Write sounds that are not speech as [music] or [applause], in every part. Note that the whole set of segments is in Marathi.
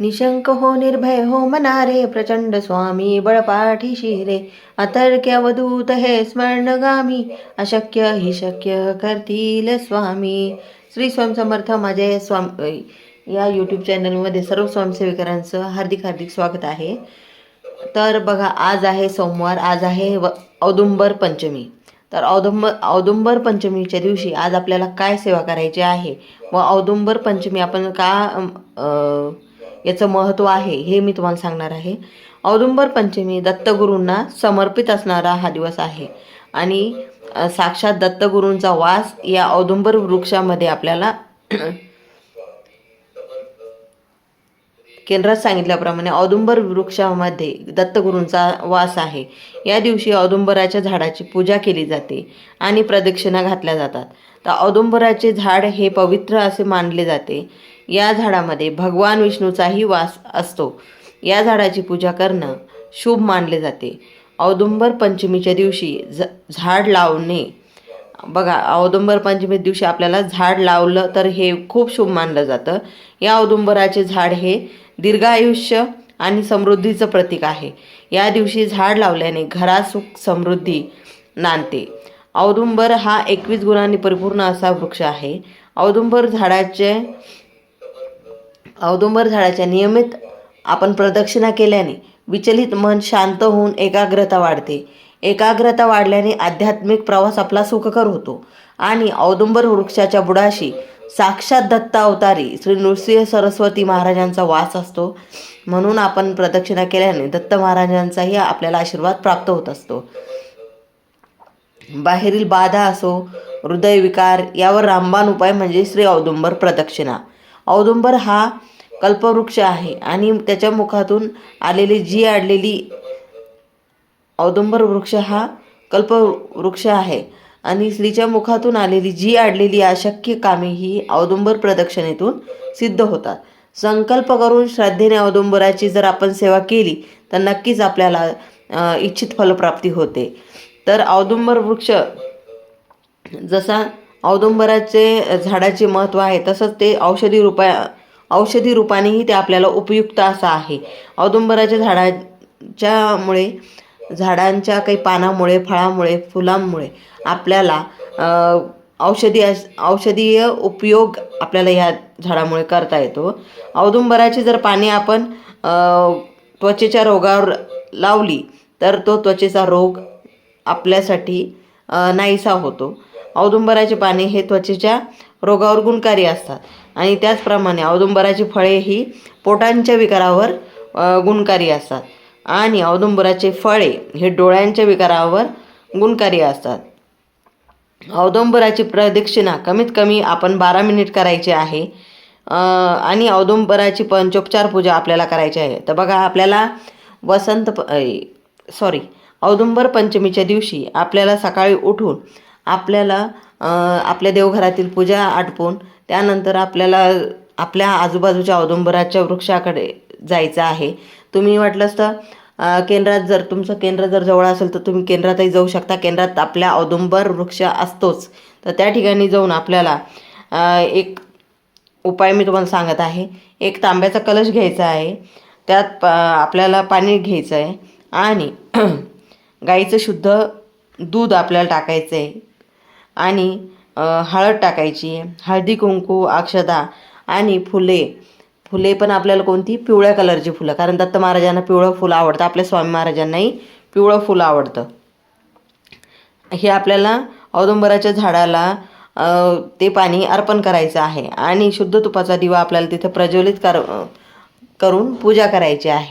निशंक हो निर्भय हो मनारे प्रचंड स्वामी बळपाठी शिरे. अतर्क्य अवधूत हे स्मरणगामी अशक्य हि शक्य करतील स्वामी. श्री स्वयंसमर्थ समर्थ माझे स्वाम या यूट्यूब चॅनलमध्ये सर्व स्वयंसेविकांचं हार्दिक हार्दिक स्वागत आहे. तर बघा आज आहे सोमवार आज आहे व औदुंबर पंचमी. तर औदुंबर औदुंबर पंचमीच्या दिवशी आज आपल्याला काय सेवा करायची आहे? व औदुंबर पंचमी आपण का याचं महत्त्व आहे हे मी तुम्हाला सांगणार आहे. औदुंबर पंचमी दत्तगुरूंना समर्पित असणारा हा दिवस आहे. आणि साक्षात दत्तगुरूंचा वास या औदुंबर वृक्षामध्ये आपल्याला केंद्रात सांगितल्याप्रमाणे औदुंबर वृक्षामध्ये दत्तगुरूंचा वास आहे. या दिवशी औदुंबराच्या झाडाची पूजा केली जाते आणि प्रदक्षिणा घातल्या जातात. तर औदुंबराचे झाड हे पवित्र असे मानले जाते. या झाडामध्ये भगवान विष्णूचाही वास असतो. या झाडाची पूजा करणं शुभ मानले जाते. औदुंबर पंचमीच्या दिवशी झ झाड लावणे. बघा औदुंबर पंचमी दिवशी आपल्याला झाड लावलं तर हे खूप शुभ मानलं जातं. या औदुंबराचे झाड हे दीर्घायुष्य आणि समृद्धीचं प्रतीक आहे. या दिवशी झाड लावल्याने घरात सुख समृद्धी नांदते. औदुंबर हा एकवीस गुणांनी परिपूर्ण असा वृक्ष आहे. औदुंबर झाडाचे औदुंबर झाडाच्या नियमित आपण प्रदक्षिणा केल्याने विचलित मन शांत होऊन एकाग्रता वाढते. एकाग्रता वाढल्याने आध्यात्मिक प्रवास आपला सुखकर होतो. आणि औदुंबर वृक्षाच्या बुडाशी साक्षात दत्ता अवतारी श्री नृसिंह सरस्वती महाराजांचा वास असतो. म्हणून आपण प्रदक्षिणा केल्याने दत्त महाराजांचाही आपल्याला आशीर्वाद प्राप्त होत असतो. बाहेरील बाधा असो हृदयविकार यावर रामबाण उपाय म्हणजे श्री औदुंबर प्रदक्षिणा. औदुंबर हा कल्पवृक्ष आहे आणि त्याच्या मुखातून आलेली जी आडलेली औदुंबर वृक्ष हा कल्पवृक्ष आहे. आणि स्त्रीच्या मुखातून आलेली जी आडलेली अशक्य कामे ही औदुंबर प्रदक्षिणेतून सिद्ध होतात. संकल्प करून श्रद्धेने औदुंबराची जर आपण सेवा केली तर नक्कीच आपल्याला इच्छित फलप्राप्ती होते. तर औदुंबर वृक्ष जसा औदुंबराचे झाडाचे महत्त्व आहे तसंच ते औषधी रूपा औषधी रूपानेही ते आपल्याला उपयुक्त असं आहे. औदुंबराच्या झाडाच्यामुळे झाडांच्या काही पानामुळे फळामुळे फुलांमुळे आपल्याला औषधी अस औषधीय उपयोग आपल्याला ह्या झाडामुळे करता येतो. औदुंबराची जर पाने आपण त्वचेच्या रोगावर लावली तर तो त्वचेचा रोग आपल्यासाठी नाहीसा होतो. औदुंबराची पाने हे त्वचेच्या रोगावर गुणकारी असतात. आणि त्याचप्रमाणे औदुंबराची फळे ही पोटांच्या विकारावर गुणकारी असतात. आणि औदुंबराचे फळे हे डोळ्यांच्या विकारावर गुणकारी असतात. औदुंबराची प्रदक्षिणा कमीत कमी आपण बारा मिनिट करायची आहे. आणि औदुंबराची पंचोपचार पूजा आपल्याला करायची आहे. तर बघा आपल्याला वसंत सॉरी औदुंबर पंचमीच्या दिवशी आपल्याला सकाळी उठून आपल्याला आपल्या देवघरातील पूजा आटपून त्यानंतर आपल्याला आपल्या आजूबाजूच्या औदुंबराच्या वृक्षाकडे जायचं आहे. तुम्ही वाटलंच तर केंद्रात जर तुमचं केंद्र जर जवळ असेल तर तुम्ही केंद्रातही जाऊ शकता. केंद्रात आपल्या औदुंबर वृक्ष असतोच. तर त्या ठिकाणी जाऊन आपल्याला एक उपाय मी तुम्हाला सांगत आहे. एक तांब्याचा कलश घ्यायचा आहे. त्यात प आपल्याला पाणी घ्यायचं आहे. आणि [clears throat] गाईचं शुद्ध दूध आपल्याला टाकायचं आहे. आणि हळद टाकायची आहे. हळदी कुंकू अक्षदा आणि फुले फुले पण आपल्याला कोणती? पिवळ्या कलरची फुलं. कारण दत्त महाराजांना पिवळं फुलं आवडतं. आपल्या स्वामी महाराजांनाही पिवळं फुलं आवडतं. हे आपल्याला औदुंबराच्या झाडाला ते पाणी अर्पण करायचं आहे. आणि शुद्ध तुपाचा दिवा आपल्याला तिथे प्रज्वलित कर करून पूजा करायची आहे.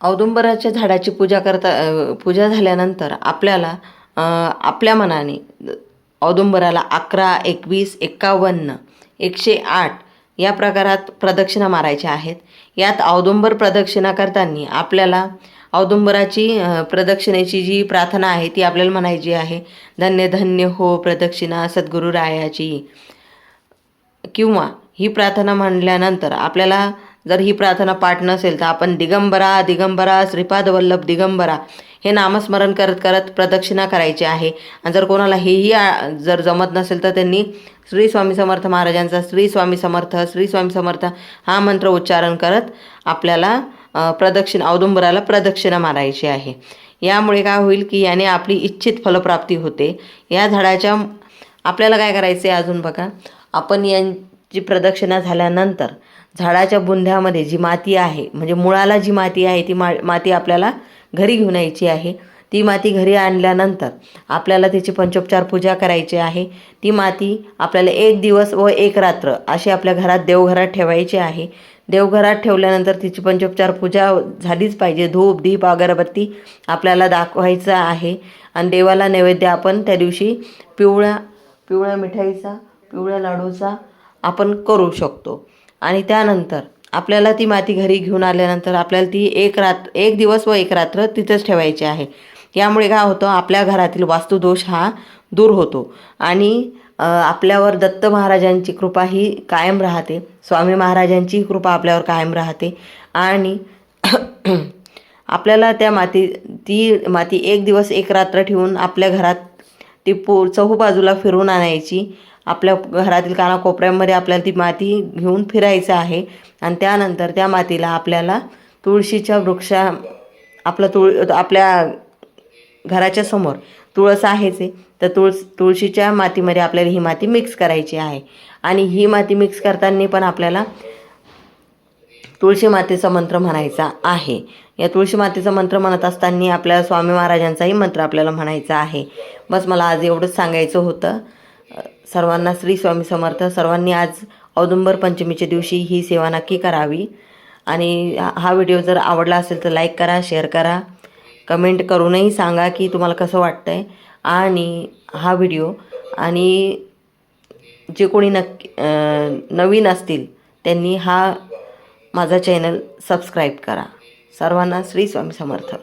औदुंबराच्या झाडाची पूजा करता पूजा झाल्यानंतर आपल्याला आपल्या मनाने औदुंबराला अकरा एकवीस एक्कावन्न एकशे आठ या प्रकारात प्रदक्षिणा मारायच्या आहेत. यात औदुंबर प्रदक्षिणा करताना आपल्याला औदुंबराची प्रदक्षिणेची जी प्रार्थना आहे ती आपल्याला म्हणायची आहे. धन्य धन्य हो प्रदक्षिणा सद्गुरू रायाची किंवा ही प्रार्थना म्हणल्यानंतर आपल्याला जर ही प्रार्थना पाठ नसेल तर आपण दिगंबरा दिगंबरा श्रीपाद वल्लभ दिगंबरा हे नामस्मरण करत करत प्रदक्षिणा करायची आहे. आणि जर कोणाला हेही जर जमत नसेल तर त्यांनी श्री स्वामी समर्थ महाराजांचा श्री स्वामी समर्थ श्री स्वामी समर्थ हा मंत्र उच्चारण करत आपल्याला प्रदक्षिणा औदुंबराला प्रदक्षिणा मारायची आहे. यामुळे काय होईल की याने आपली इच्छित फलप्राप्ती होते. या झाडाच्या आपल्याला काय करायचे अजून बघा. आपण यां जी प्रदक्षिणा झाल्यानंतर झाडाच्या बुंध्यामध्ये जी माती आहे म्हणजे मुळाला जी माती आहे ती मा माती आपल्याला घरी घेऊन यायची आहे. ती माती घरी आणल्यानंतर आपल्याला तिची पंचोपचार पूजा करायची आहे. ती माती आपल्याला एक दिवस व एक रात्र अशी आपल्या घरात देवघरात ठेवायची आहे. देवघरात ठेवल्यानंतर तिची पंचोपचार पूजा झालीच पाहिजे. धूप दीप अगरबत्ती आपल्याला दाखवायचं आहे. आणि देवाला नैवेद्य आपण त्या दिवशी पिवळ्या पिवळ्या मिठाईचा पिवळ्या लाडूचा आपण करू शकतो. आणि त्यानंतर आपल्याला ती माती घरी घेऊन आल्यानंतर आपल्याला ती एक रात्र एक दिवस व एक रात्र तिथंच ठेवायची आहे. यामुळे काय होतं आपल्या घरातील वास्तुदोष हा दूर होतो. आणि आपल्यावर दत्त महाराजांची कृपा ही कायम राहते. स्वामी महाराजांची कृपा आपल्यावर कायम राहते. आणि [clears throat] आपल्याला त्या माती ती माती एक दिवस एक रात्र ठेवून आपल्या घरात ती पू चहू बाजूला फिरून आणायची. आपल्या घरातील कानाकोपऱ्यामध्ये आपल्याला ती माती घेऊन फिरायचं आहे. आणि त्यानंतर त्या मातीला आपल्याला तुळशीच्या वृक्षा आपला तुळ आपल्या घराच्या समोर तुळस आहेच. आहे तर तुळस तुळशीच्या मातीमध्ये आपल्याला ही माती मिक्स करायची आहे. आणि ही माती मिक्स करताना पण आपल्याला तुळशी मातेचा मंत्र म्हणायचा आहे. या तुळशी मातेचा मंत्र म्हणत असताना आपल्याला स्वामी महाराजांचाही मंत्र आपल्याला म्हणायचा आहे. बस मला आज एवढंच सांगायचं होतं. सर्वांना श्री स्वामी समर्थ. सर्वांनी आज औदुंबर पंचमीच्या दिवशी ही सेवा नक्की करावी. आणि हा व्हिडिओ जर आवडला असेल तर लाईक करा शेअर करा. कमेंट करूनही सांगा की तुम्हाला कसं वाटतं आहे आणि हा व्हिडिओ आणि जे कोणी नक्की नवीन असतील त्यांनी हा माझा चॅनल सबस्क्राईब करा. सर्वांना श्री स्वामी समर्थ.